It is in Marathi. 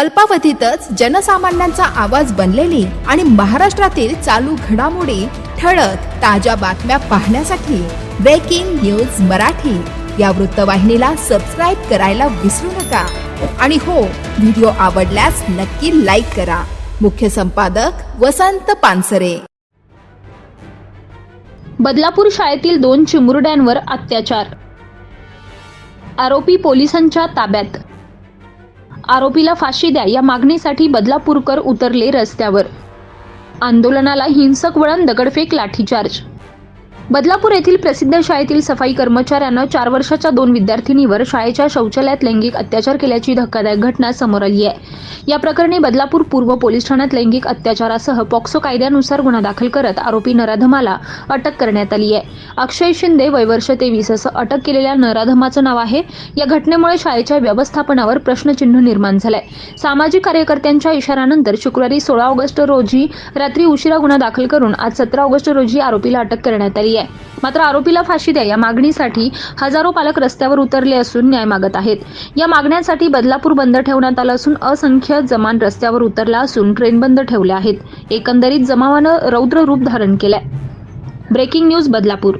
अल्पावधीतच जनसामान्यांचा आवाज बनलेली आणि महाराष्ट्रातील चालू घडामोडी ठळक ताज्या बातम्या पाहण्यासाठी ब्रेकिंग न्यूज मराठी. या वृत्तवाहिनीला सबस्क्राईब करायला विसरू नका. आणि हो व्हिडिओ आवडल्यास नक्की लाईक करा. मुख्य संपादक वसंत पानसरे. बदलापूर शाळेतील दोन चिमुरड्यांवर अत्याचार. आरोपी पोलिसांच्या ताब्यात. आरोपीला फाशी द्या या मागणीसाठी बदलापूरकर उतरले रस्त्यावर. आंदोलनाला हिंसक वळण दगडफेक लाठीचार्ज बदलापूर येथील प्रसिद्ध शाळेतील सफाई कर्मचाऱ्यानं चार वर्षाच्या दोन विद्यार्थिनीवर शाळेच्या शौचालयात लैंगिक अत्याचार केल्याची धक्कादायक घटना समोर आली आहे. या प्रकरणी बदलापूर पूर्व पोलीस ठाण्यात लैंगिक अत्याचारासह पॉक्सो कायद्यानुसार गुन्हा दाखल करत आरोपी नराधमाला अटक करण्यात आली आहे. अक्षय शिंदे वय वर्ष तेवीस असं अटक केलेल्या नराधमाचं नाव आहे. या घटनेमुळे शाळेच्या व्यवस्थापनावर प्रश्नचिन्ह निर्माण झालंय. सामाजिक कार्यकर्त्यांच्या इशाऱ्यानंतर शुक्रवारी सोळा ऑगस्ट रोजी रात्री उशिरा गुन्हा दाखल करून आज सतरा ऑगस्ट रोजी आरोपीला अटक करण्यात आली आहे. आहे. मात्र आरोपीला फाशी द्या या मागणीसाठी हजारो पालक रस्त्यावर उतरले असून न्याय मागत आहेत. या मागण्यांसाठी बदलापूर बंद ठेवण्यात आलं असून असंख्य जमान रस्त्यावर उतरला असून ट्रेन बंद ठेवल्या आहेत. एकंदरीत जमावानं रौद्र रूप धारण केलंय. Breaking news Badlapur.